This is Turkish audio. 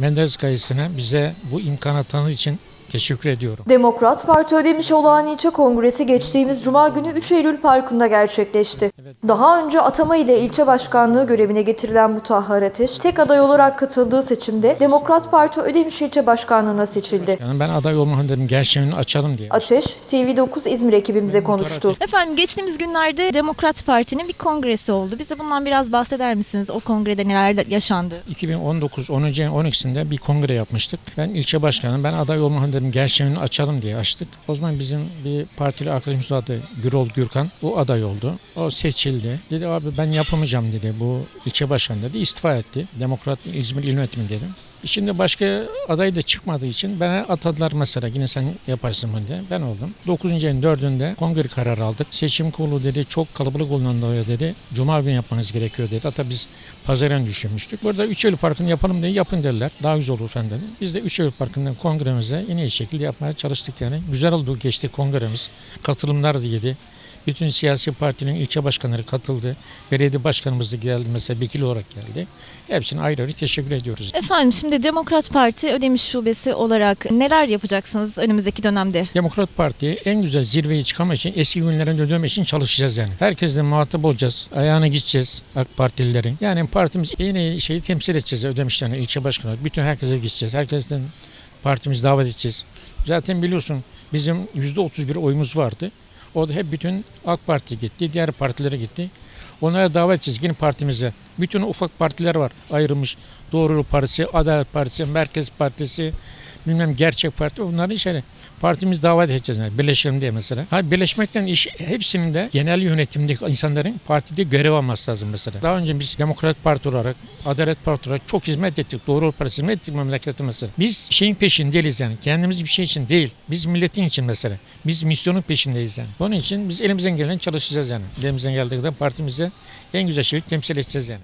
Menderes Kayısı'na bize bu imkanı tanıdığı için teşekkür ediyorum. Demokrat Parti Ödemiş Olağan İlçe Kongresi geçtiğimiz Cuma günü 3 Eylül Parkı'nda gerçekleşti. Daha önce atama ile ilçe başkanlığı görevine getirilen Mutahhar Ateş, tek aday olarak katıldığı seçimde Demokrat Parti Ödemiş İlçe Başkanlığı'na seçildi. Yani ben aday olmam dedim gençliğini açalım diye. Ateş, TV9 İzmir ekibimize konuştu. Efendim geçtiğimiz günlerde Demokrat Parti'nin bir kongresi oldu. Bize bundan biraz bahseder misiniz? O kongrede neler yaşandı? 2019 10. ayın 12'sinde bir kongre yapmıştık. Ben ilçe başkanım. Ben aday olmam dedim gençliğini açalım diye açtık. O zaman bizim bir partili arkadaşımız vardı Gürol Gürkan. O aday oldu. O seçildi. Dedi abi ben yapamayacağım dedi. Bu ilçe başkanı dedi. istifa etti. Demokrat İzmir İl Yönetimi dedim. Şimdi başka aday da çıkmadığı için bana atadılar mesela yine sen yaparsın bunu diye. Ben oldum. 9. ayın 4'ünde kongre kararı aldık. Seçim kurulu dedi çok kalabalık olduğundan dolayı dedi. Cuma günü yapmanız gerekiyor dedi. Hatta biz pazar günü düşünmüştük. Burada 3 Eylül Parkı'nı yapalım diye yapın dediler. Daha güzel olur falan dedi. Biz de 3 Eylül Parkı'nda kongremize en iyi şekilde yapmaya çalıştık yani. Güzel oldu geçti kongremiz. Katılımlar da yedi. Bütün siyasi partinin ilçe başkanları katıldı. Belediye başkanımız da geldi mesela vekil olarak geldi. Hepsine ayrı ayrı teşekkür ediyoruz. Efendim şimdi Demokrat Parti Ödemiş Şubesi olarak neler yapacaksınız önümüzdeki dönemde? Demokrat Parti en güzel zirveyi çıkarmak için eski günlere dönmek için çalışacağız yani. Herkesle muhatap olacağız. Ayağına gideceğiz AK Partililerin. Yani partimiz en iyi şeyi temsil edeceğiz ödemişlerine, ilçe başkanı. Bütün herkese gideceğiz. Herkesten partimizi davet edeceğiz. Zaten biliyorsun bizim %31 oyumuz vardı. O da hep bütün AK Parti gitti, diğer partilere gitti. Onlara davet edeceğiz yine partimize. Bütün ufak partiler var ayrılmış. Doğruluk Partisi, Adalet Partisi, Merkez Partisi, bilmem Gerçek Parti onların şeyleri. Partimiz davet edeceğiz yani birleşelim diye mesela. Ha birleşmekten iş hepsinin de genel yönetimdeki insanların partide görev alması lazım mesela. Daha önce biz Demokrat Parti olarak, Adalet Parti olarak çok hizmet ettik. Doğru Partisi hizmet ettik memlekete mesela. Biz şeyin peşindeyiz yani. Kendimiz bir şey için değil. Biz milletin için mesela. Biz misyonun peşindeyiz yani. Onun için biz elimizden gelen çalışacağız yani. Elimizden geldiği kadar partimize en güzel şekilde temsil edeceğiz yani.